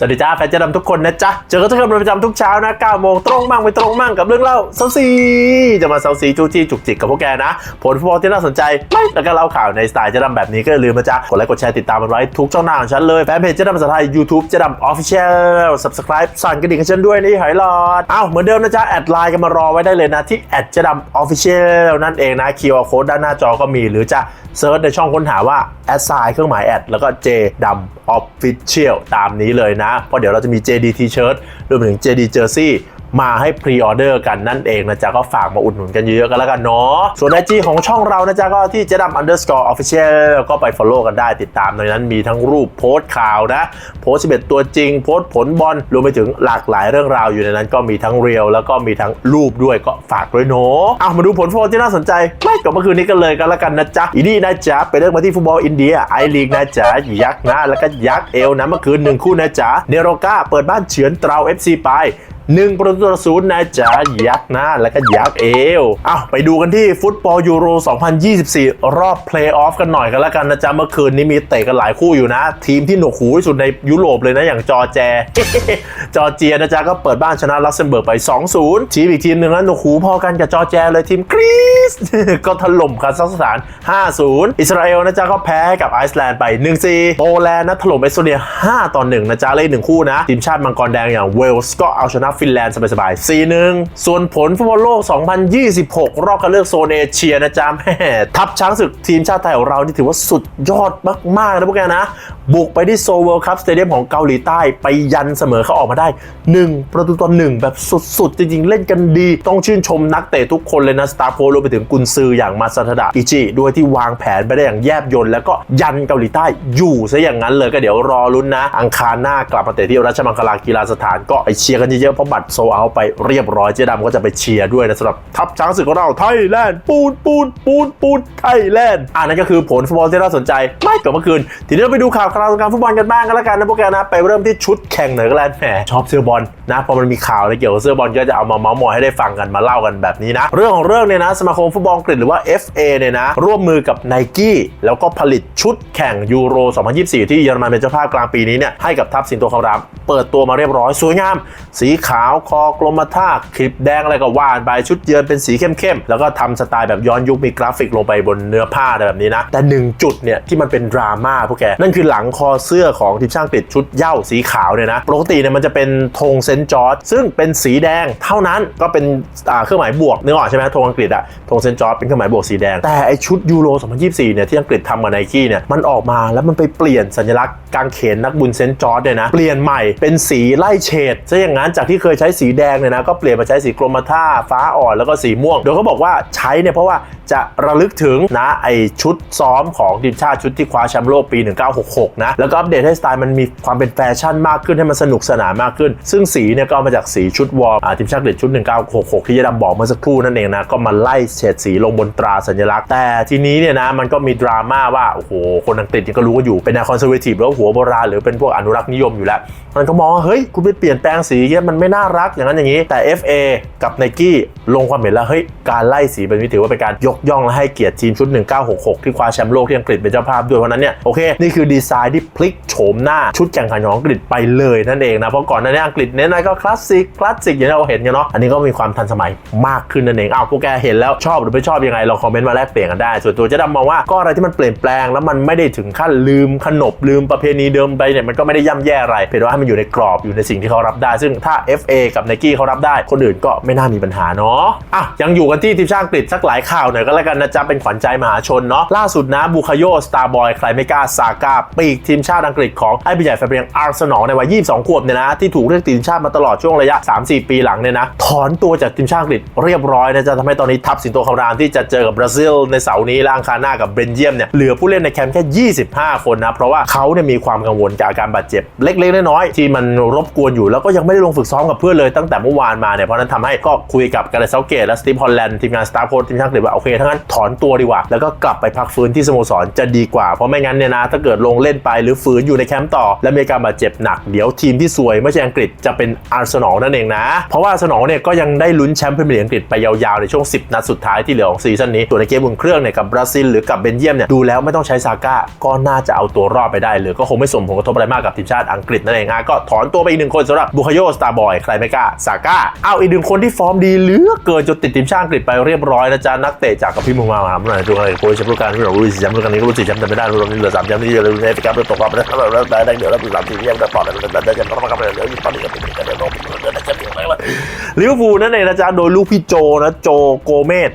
สวัสดีจ้าแฟนเจะดำทุกคนนะจ๊ะ เจอกันทุกคนเป็นประจำทุกเช้านะ9โมงตรงมั่งไม่ตรงมั่งกับเรื่องเล่าเซาซีจะมาเซาซีจู้จี้จุกจิกกับพวกแกนะ ผลฟุตบอลที่น่าสนใจไม่แล้วก็เล่าข่าวในสไตล์เจะดำแบบนี้ก็อย่าลืมนะจ๊ะ กดไลค์กดแชร์ติดตามมันไว้ทุกช่องทางของฉันเลย แฟนเพจเจะดำภาษาไทย YouTube เจะดำ Official Subscribe สั่นกระดิ่งให้ฉันด้วยนี่หอยหลอดอ้าวเหมือนเดิมนะจ๊ะแอดไลน์กันมารอไว้ได้เลยนะที่แอดเจะดำ Official นั่นเองนะ QR Code ด้านหน้าจอก็มีหรือจะเซิร์ชในช่องค้นหาว่าแอดไซน์เครื่องหมายแอดแล้วก็ J ดำ Official ตามนี้เลยนะเพราะเดี๋ยวเราจะมี JD T-shirt รวมถึง JD Jersey มาให้พรีออเดอร์กันนั่นเองนะจ๊ะก็ฝากมาอุดหนุนกันเยอะๆกันแล้วกันเนาะส่วนไอจีของช่องเรานะจ๊ะก็ที่เจดัม underscore official ก็ไป follow กันได้ติดตามในนั้นมีทั้งรูปโพสต์ข่าวนะ โพสต์11ตัวจริง โพสต์ผลบอลรวมไปถึงหลากหลายเรื่องราวอยู่ในนั้นก็มีทั้งเรียลแล้วก็มีทั้งรูปด้วยก็ฝากด้วยเนาะเอามาดูผลฟุตบอลที่น่าสนใจไม่กับเมื่อคืนนี้กันเลยกันแล้วกันนะจ๊ะอีนี่นะจ๊ะไปเริ่มมาที่ฟุตบอลอินเดียไอลีกนะจ๊ะยักษ์หน้าแล้วก็ยักษ์เอวนะเมื่อคืนหนึ่งคู่นะจ๊ะเนโรกาเปิดบ้านเฉือนเตรา FC ไป หนึ่งประตูต่อศูนย์นะจ๊ะยักษ์หน้าแล้วก็ยักษ์เอวเอาไปดูกันที่ฟุตบอลยูโร 2024 รอบเพลย์ออฟกันหน่อยกันแล้วกันนะจ๊ะเมื่อคืนนี้มีเตะกันหลายคู่อยู่นะ ทีมที่หนวกหูที่สุดในยุโรปเลยนะอย่างจอแจ จอเจียนะจ๊ะก็เปิดบ้านชนะลักเซมเบิร์กไป 2-0 ทีมอีกทีมหนึ่งนะหนวกหูพอกันกับจอแจเลยทีมกรีซก็ถล่มคาซัคสถาน 5-0 อิสราเอลนะจ๊ะก็แพ้กับไอซ์แลนด์ไป 1-4 โปแลนด์นะถล่มเอสโตเนีย 5 ต่อ 1 นะจ๊ะเลยหนึ่งคู่นะ ทีมชาติมังกรแดงอย่างเวลส์ก็เอาชนะฟินแลนด์สบายๆ 4-1 ส่วนผลฟุตบอลโลก 2026 รอบคัดเลือกโซนเอเชียนะจ๊ะแม่ทัพช้างศึกทีมชาติไทยของเรานี่ถือว่าสุดยอดมากๆนะพวกแกนะ บุกไปที่โซเวิลด์คัพสเตเดียมของเกาหลีใต้ไปยันเสมอเขาออกมาได้ 1 ประตูต่อ1แบบสุดๆ จริงๆ เล่นกันดี ต้องชื่นชมนักเตะทุกคนเลยนะสตาร์โพรวมไปถึงกุนซืออย่างมาซาทดะอิจิด้วยที่วางแผนไปได้อย่างแยบยลแล้วก็ยันเกาหลีใต้อยู่ซะอย่างนั้นเลยก็เดี๋ยวรอลุ้นนะ อังคารหน้ากลับมาเตะที่ราชมังคลากีฬาสถานก็ไปเชียร์กันเยอะๆเพราะบัตรโซเอาไปเรียบร้อยเจ๊ดำก็จะไปเชียร์ด้วยนะสำหรับทัพช้างศึกของเราไทยแลนด์ปูนปูนปูนปูนไทยแลนด์อ่านั่นก็คือผลฟุตบอลที่น่าสนใจไม่กับเมื่อคืน ทีนี้เราไปดูข่าวคราวการฟุตบอลกันบ้างกันล้วกันนะพวกแกนะ ไปเริ่มที่ชุดแข่งหน่อยก็แล้วแหมชอบเสื้อบอลนะพอมันมีข่าวอะไรเกี่ยวกับเสื้อบอลก็จะเอามาเมาส์มอยให้ได้ฟังกันมาเล่ากันแบบนี้นะ เรื่องของเรื่องเนี่ยนะสมาคมฟุตบอลอังกฤษหรือว่า FA เนี่ยนะร่วมมือกับ n i กี้แล้วก็ผลิตชุดแข่งยูโร 2024 ที่เยอรมันเป็นเจ้าภาพกลางปีนี้เนี่ยให้กับทัพสิงโตคำรามเปิดตัวมาเรียบร้อยสวยงาม สีขาวคอกลมท่าคลิปแดงอะไรก็ว่านไปชุดเยือนเป็นสีเข้มๆ แล้วก็ทำสไตล์แบบย้อนยุคมีกราฟิกลงไปบนเนื้อผ้าอะไรแบบนี้นะ แต่หนึ่งจุดเนี่ยที่มันเป็นดราม่าพวกแก นั่นคือหลังคอเสื้อของทีมช่างติดชุดเย้าสีขาวเนี่ยนะ ปกติเนี่ยมันจะเป็นธงเซนจอร์จซึ่งเป็นสีแดงเท่านั้นก็เป็นเครื่องหมายบวกนึกออกใช่ไหมธงอังกฤษอะธงเซนจอร์จเป็นเครื่องหมายบวกสีแดง แต่ไอชุดยูโร 2024 เนี่ยที่อังกฤษทำกับไนกี้เนี่ยมันออกมาแล้วมันไปเปลี่ยนสัญลักษณ์กางเขนนักบุญเซนจอร์จเนี่ยนะเปลี่ยนใหม่เป็นสีไล่เฉดซะอย่างนั้นจากที่เคยใช้สีแดงเนี่ยนะก็เปลี่ยนมาใช้สีกรมท่าฟ้าอ่อนแล้วก็สีม่วง โดยเขาบอกว่าใช้เนี่ยเพราะว่าจะระลึกถึงนะไอชุดซ้อมของทีมชาติชุดที่คว้าแชมป์โลกปี 1966 นะ แล้วก็อัปเดตให้สไตล์มันมีความเป็นแฟชั่นมากขึ้นให้มันสนุกสนานมากขึ้น ซึ่งสีเนี่ยก็มาจากสีชุดวอร์มทีมชาติอังกฤษชุด 1966 ที่จะดำบอกเมื่อสักครู่นั่นเองนะก็มาไล่เฉดสีลงบนตราสัญลักษณ์ แต่ทีนี้เนี่ยนะมันก็มีดราม่าว่าโอ้โหคนอังกฤษเนี่ยก็รู้กันอยู่เป็นแนวคอนเซอร์เวทีฟแล้วหัวโบราณหรือเป็นพวกอนุรักษ์นิยมอยู่แล้ว มันก็มองว่าเฮ้ยคุณไปเปลี่ยนแปลงสีเงี้ยมันไม่น่ารักอย่างนั้นอย่างนี้ แต่ FA กับ n i กี้ลงความเห็นแล้วเฮ้ยการไล่สีแบบนี้ถือว่าเป็นการยกย่องและให้เกียรติทีมชุด 1966 ที่คว้าแชมป์โลกที่อังกฤษเป็นเจ้าภาพด้วยเพราะนั้นเนี่ยโอเคนี่คือดีไซน์ที่พลิกโฉมหน้าชุดแข่งขันของอังกฤษไปเลยนั่นเองนะเพราะก่อนหน้านี้อังกฤษเน้นอะไรก็คลาสสิกคลาสสิกอย่างที่เราเห็นกันเนาะอันนี้ก็มีความทันสมัยมากขึ้นนั่นเองอ้าวพวกแกเห็นแล้วชอบหรือไม่ชอบยังไงลองคอมเมนต์มาแลกเปลี่ยนกันได้ ส่วนตัวจะดำมองว่าก็อะไรที่มันเปลี่ยนแปลง แล้วมันไม่ได้ถึงขั้นลืมขนบลืมประเพณีเดิมไปเนี่ยมันก็ไม่ได้ย่ำแย่อะไรเพียงแต่ว่าให้มันอยู่ในกรอบอยู่ในสิ่งที่เขารับได้ ซึ่งถ้า FA กับ n i กี้เขารับได้ คนอื่นก็ไม่น่ามีปัญหาเนาะอะยังอยู่กันที่ทีมชาติอังกฤษสักหลายข่าวหน่อยก็แล้วกันนะจ๊ะเป็นขวัญใจมหาชนเนาะล่าสุดนะบูคาโยสตาร์บอยใครไม่กล้าซาก้าปีกทีมชาติอังกฤษของไอ้พี่ใหญ่แฟเบียงอาร์เซนอลในวัย 22 ขวบเนี่ยนะที่ถูกเรียกติดทีมชาติมาตลอดช่วงระยะ 3-4 ปีหลังเนี่ยนะถอนตัวจากทีมชาติอังกฤษเรียบร้อยนะจ๊ะทำให้ตอนนี้ทัพสิงโตคำรามที่จะเจอกับบราซิลในเสาร์นี้ละอังคารหน้ากับเบนเยียมเนี่ยเหลือผู้เล่นในแคมป์แค่ 25 คนนะเพราะว่าเขาเนี่ยมีความกังวลจากการบาดเจ็บ เล็กๆน้อยๆที่มันรบกวนอยู่แล้วก็ยังไม่ได้ลงฝึกซ้อมกับเพื่อนเลยตั้งแต่เมื่อวานมาเนี่ยเพราะนั้นทำให้ก็คุยกับการ์เซาเกตและสตีฟฮอลแลนด์ทีมงานสตาร์โค้ชทีมชาติอังกฤษว่าโอเคถ้างั้นถอนตัวดีกว่า แล้วก็กลับไปพักฟื้นที่สโมสรจะดีกว่า เพราะไม่งั้นเนี่ยนะถ้าเกิดลงเล่นไปหรือฝืนอยู่ในแคมป์ต่อ และมีการบาดเจ็บหนักเดี๋ยวทีมที่ซวยไม่ใช่อังกฤษจะเป็นอาร์เซนอลนั่นเองนะ เพราะว่าอาร์เซนอลเนี่ยก็ยังได้ลุ้นแชมป์พรีเมียร์อังกฤษไปยาวๆในช่วง 10 นัดสุดท้ายที่เหลือของซีซั่นนี้ตัวในเกมอุ่นเครื่องเนี่ยกับบราซิลหรือกับเบนเยียมเนี่ยดูแล้วไม่ต้องใช้ซาก้าก็น่าจะเอาตัวรอดไปได้หรือก็คงไม่ส่งผลกระทบอะไรมากกับทีมชาติอังกฤษนั่นเองอะก็ถอนตัวไปอีกหนึ่งคนสำหรับบุคโยสตาร์บอยใครไม่กล้าซาก้าเอาอีกหนึ่งคนที่ฟอร์มดีเหลือเกินจนติดทีมชาติอังกฤษไปเรียบร้อยนะจ๊ะนักเตะจากกับพี่มุงมาถามหน่อยดูอะไรโค้ชแชมป์ฤดูการที่เรารู้สี่แชมป์ฤดูการนี้ก็รู้สี่แชมป์แต่ไม่ได้รู้เราเหลือสามแชมป์ที่เหลือในฟิกาไปตกรอบได้ได้ได้เดี๋ยวแล้วสามทีมยังได้ต่อได้ได้ได้แชมป์ต้องมากับเลยเหลือตอนนี้ก็เป็นกันได้รอบได้แชมป์ยังไงวะ ลิเวอร์พูลนั่นเองนะจ๊ะ โดยลูกพี่โจนะโจโกเมส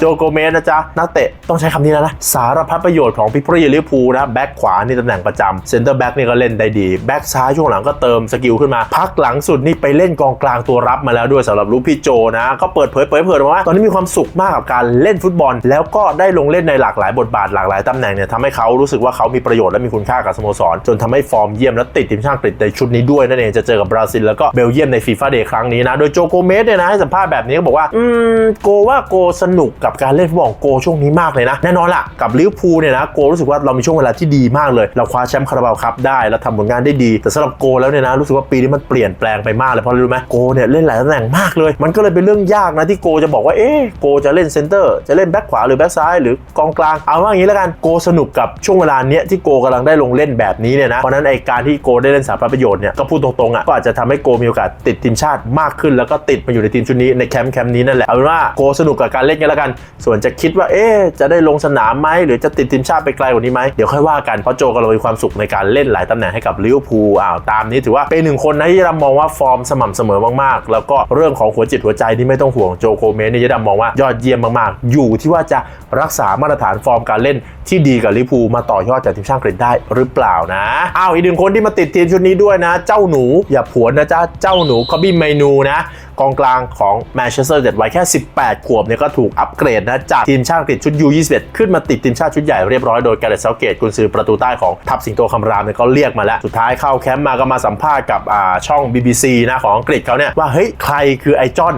โจโกเมสนะจ๊ะ นักเตะต้องใช้คำนี้แล้วนะ สารพัดประโยชน์ของพิพรีลิเวอร์พูลนะแบ็คขวานี่ตำแหน่งประจำเซนเตอร์แบ็กนี่ก็เล่นได้ดี แบ็คซ้ายช่วงหลังก็เติมสกิลขึ้นมา พักหลังสุดนี่ไปเล่นกองกลางตัวรับมาแล้วด้วยสำหรับลูกพี่โจนะ ก็เปิดเผยเผยเผยว่าตอนนี้มีความสุขมากกับการเล่นฟุตบอล แล้วก็ได้ลงเล่นในหลากหลายบทบาทหลากหลายตำแหน่งเนี่ยทำให้เขารู้สึกว่าเขามีประโยชน์และมีคุณค่ากับสโมสรจนทำให้ฟอร์มเยี่ยมและติดทีมชาติอังกฤษในชุดนี้ด้วยนั่นเองจะเจอกับบราซิลแล้วก็เบลเยียมในฟีฟ่าเดย์ครั้งนี้นะโดยโจโกเมสเนี่ยนะให้สัมภาษณ์แบบนี้ก็บอกว่า อืมโกว่าโกสนุกกับการเล่นฟุตบอลของโกช่วงนี้มากเลยนะ แน่นอนล่ะ กับลิเวอร์พูลเนี่ยนะโกรู้สึกว่าเรามีช่วงเวลาที่ดีมากเลย เราคว้าแชมป์คาราบาวคัพได้แล้วทำผลงานได้ดี แต่สำหรับโกแล้วเนี่ยนะรู้สึกว่าปีนี้มันเปลี่ยนแปลงไปมากเลยเพราะอะไรรู้ไหมโกเนี่ยเล่นหลายตำแหน่งมากเลย มันก็เลยเป็นเรื่องยากนะที่โกจะบอกว่าเอ๊ะโกจะเล่นเซนเตอร์จะเล่นแบ็คขวาหรือแบ็คซ้ายหรือกองกลางเอาว่าอย่างนี้แล้วกันโกสนุกกับช่วงเวลาเนี้ยที่โกกำลังได้ลงเล่นแบบนี้เนี่ยนะเพราะฉะนั้นไอการที่โกได้เล่นสาธารณประโยชน์เนี่ยก็พูดตรงๆอะก็อาจจะทำให้โกมีโอกาสติดทีมชาติมากขึ้นแล้วก็ติดมาอยู่ในทีมชุดนี้ในแคมป์แคมป์นี้นั่นแหละเอาเป็นว่าโกสนุกกับการเล่นกันแล้วกัน ส่วนจะคิดว่าเอ๊จะได้ลงสนามไหมหรือจะติดทีมชาติไปไกลกว่านี้ไหมเดี๋ยวค่อยว่ากันเพราะโจกำลังมีความสุขในการเล่นหลายตำแหน่งให้กับลิเวอร์พูลอ้าวตามนี้ถือว่าเป็นหนึ่งคนนะที่เรามองว่าฟอร์มสม่ำเสมอมากๆ แล้วก็เรื่องของหัวจิตหัวใจที่ไม่ต้องห่วงโจโกเมสนี่ยดำมองว่ายอดเยี่ยมมากๆ อยู่ที่ว่าจะรักษามาตรฐานฟอร์มการเล่นที่ดีกับลิเวอร์พูลมาต่อยอดจากทีมชาติอังกฤษได้หรือเปล่านะอ้าวอีกหนึ่งคนที่มาติดทีมชุดนี้ด้วยนะ เจ้าหนูอย่าผวนนะจ๊ะเจ้าหนูคอบี้เมนูนะกองกลางของแมนเชสเตอร์เด็ดไว้แค่ 18 ขวบเนี่ยก็ถูกอัปเกรดนะจากทีมชาติอังกฤษชุด U21 ขึ้นมาติดทีมชาติชุดใหญ่เรียบร้อยโดยการ์เรตเซาเกตกุนซือประตูใต้ของทัพสิงโตคำรามเนี่ยก็เรียกมาแล้ว สุดท้ายเข้าแคมป์มาก็มาสัมภาษณ์กับอ่าช่อง BBC นะของอังกฤษเขาเนี่ยว่าเฮ้ยใครคือไอจอน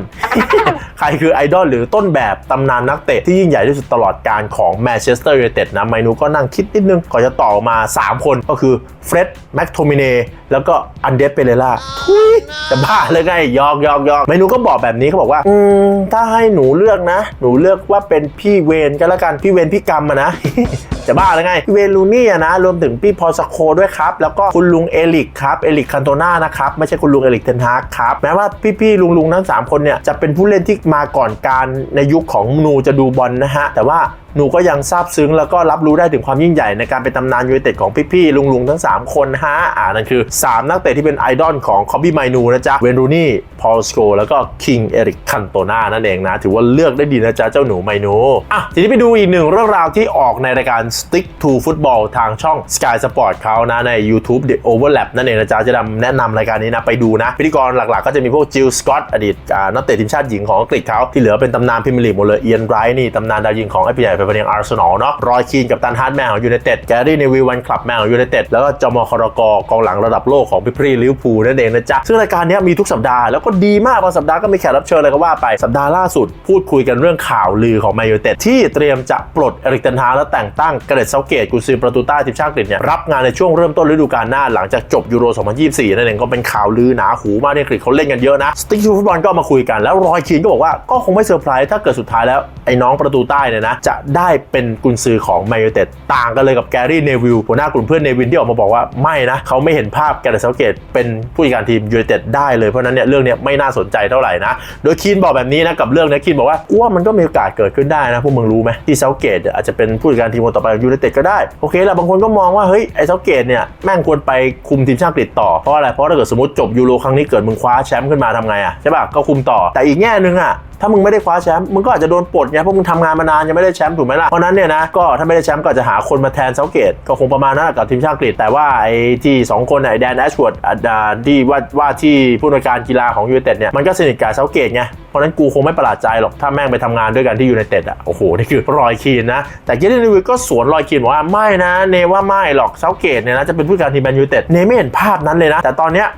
ใครคือไอดอลหรือต้นแบบตำนานนักเตะที่ยิ่งใหญ่ที่สุดตลอดการของแมนเชสเตอร์ยูไนเต็ดนะไมนูก็นั่งคิดนิดนึงก่อนจะต่อมา 3 คนก็คือเฟร็ดแม็กโทมิเนแล้วก็อันเดสเปเรล่าทุยจะบ้าเลยไงยอกยอกยอกไมนูก็บอกแบบนี้เขาบอกว่า อืมถ้าให้หนูเลือกนะ หนูเลือกว่าเป็นพี่เวนก็แล้วกันพี่เวนพี่กรรมอะนะ จะบ้าเลยไงพี่เวนลูนี่อะนะ รวมถึงพี่พอลสโคด้วยครับ แล้วก็คุณลุงเอลิกครับเอลิกคันโตนานะครับไม่ใช่คุณลุงเอลิกเทนฮากครับแม้ว่าพี่ๆลุงๆทั้ง3คนเนี่ยจะเป็นผู้เล่นที่มาก่อนการในยุคของนูจะดูบอลนะฮะแต่ว่าหนูก็ยังซาบซึ้งแล้วก็รับรู้ได้ถึงความยิ่งใหญ่ในการเป็นตำนานยูไนเต็ดของพี่ๆลุงๆทั้ง 3 คนฮะอ่านั่นคือ 3 นักเตะที่เป็นไอดอลของคอบบี้ไมนูนะจ๊ะเวนรูนี่พอลสโคแล้วก็คิงเอริกคันโตนานั่นเองนะ ถือว่าเลือกได้ดีนะจ๊ะเจ้าหนูไมนูอะทีนี้ไปดูอีกหนึ่งเรื่องราวที่ออกในรายการ Stick to Football ทางช่อง Sky Sport เขานะใน YouTube The Overlap นั่นเองนะจ๊ะจะดำแนะนำรายการนี้นะไปดูนะพิธีกรหลักๆ ก็จะมีพวกจิลสกอตอดีตนักเตะทีมชาติหญิงของอังกฤษเขาที่เหลือเป็นตำนานพรีเมียร์ลีกหมดเลยเอียนไรนี่ตำนานดาวยิงของไอพีไปเป็นอยังอาร์เซนอลเนาะรอยคีนกับตันฮาร์ดแมนของยูไนเต็ดแกรี่ในวีวันคลับแมนของยูไนเต็ดแล้วก็จอมคอรกกองหลังระดับโลกของพิพรีลิวพูนั่นเองนะจ๊ะซึ่งรายการนี้มีทุกสัปดาห์แล้วก็ดีมากบางสัปดาห์ก็มีแขกรับเชิญอะไรก็ว่าไปสัปดาห์ล่าสุด พูดคุยกันเรื่องข่าวลือของแมนยูไนเต็ดที่เตรียมจะปลดเอริกเทนฮากและแต่งตั้งเกเรตเซาเกตกุนซือประตูใต้ทีมชาติอังกฤษเนี่ยรับงานในช่วงเริ่มต้นฤดูกาลหน้าหลังจากจบยูโร 2024 นั่นเองก็เป็นข่าวลือหนาหูมากที่อังกฤษเขาเล่นกันเยอะนะสติ๊กทูฟุตบอลก็มาคุยกันแล้วรอยคีนก็บอกว่าก็คงไม่เซอร์ไพรส์ถ้าเกิดสุดท้ายแล้วไอ้น้องประตูใต้เนี่ยนะจะได้เป็นกุนซือของแมนยูเต็ดต่างกันเลยกับแกรี่เนวิลหัวหน้ากลุ่มเพื่อนเนวินที่ออกมาบอกว่าไม่นะเขาไม่เห็นภาพแกเรตเซาเกตเป็นผู้จัดการทีมยูเต็ดได้เลยเพราะนั้นเนี่ยเรื่องเนี้ยไม่น่าสนใจเท่าไหร่นะ โดยคีนบอกแบบนี้นะกับเรื่องเนี้ยคีนบอกว่ากูว่ามันก็มีโอกาสเกิดขึ้นได้นะพวกมึงรู้ไหมที่เซาเกตอาจจะเป็นผู้จัดการทีมคนต่อไปของยูเต็ดก็ได้โอเคและบางคนก็มองว่าเฮ้ยไอ้เซาเกตเนี่ยแม่งควรไปคุมทีมชาติอังกฤษต่อเพราะอะไรเพราะถ้าเกิดสมมติจบยูโรครั้งนี้เกิดมึงคว้าแชมป์ขึ้นมาทำไงอะใช่ป่ะก็คุมต่อแต่อีกแง่นึงอะ ถ้ามึงไม่ได้คว้าแชมป์มึงก็อาจจะโดนปลดไงเพราะมึงทำงานมานานยังไม่ได้แชมป์ถูกไหมล่ะเพราะนั้นเนี่ยนะก็ถ้าไม่ได้แชมป์ก็จะหาคนมาแทนเซาเกตก็คงประมาณนั้นแหละกับทีมชาติอังกฤษแต่ว่าไอ้ที่สองคนไอ้แดนแอชวอร์ดที่ว่าว่าที่ผู้นวยการกีฬาของยูไนเต็ดเนี่ยมันก็สนิทกับเซาเกตไงเพราะนั้นกูคงไม่ประหลาดใจหรอกถ้าแม่งไปทำงานด้วยกันที่ยูไนเต็ดอะโอ้โหนี่คือรอยคีนนะแต่เกตตินวิก็สวนรอยคีนบอกว่าไม่นะเนว่าไม่หรอกเซาเกตเนี่ยนะจะเป็นผู้การทีมแมนยูไนเต็ดเนไม่เห็นภาพนั้นเลยนะ แต่ตอนเนี้ย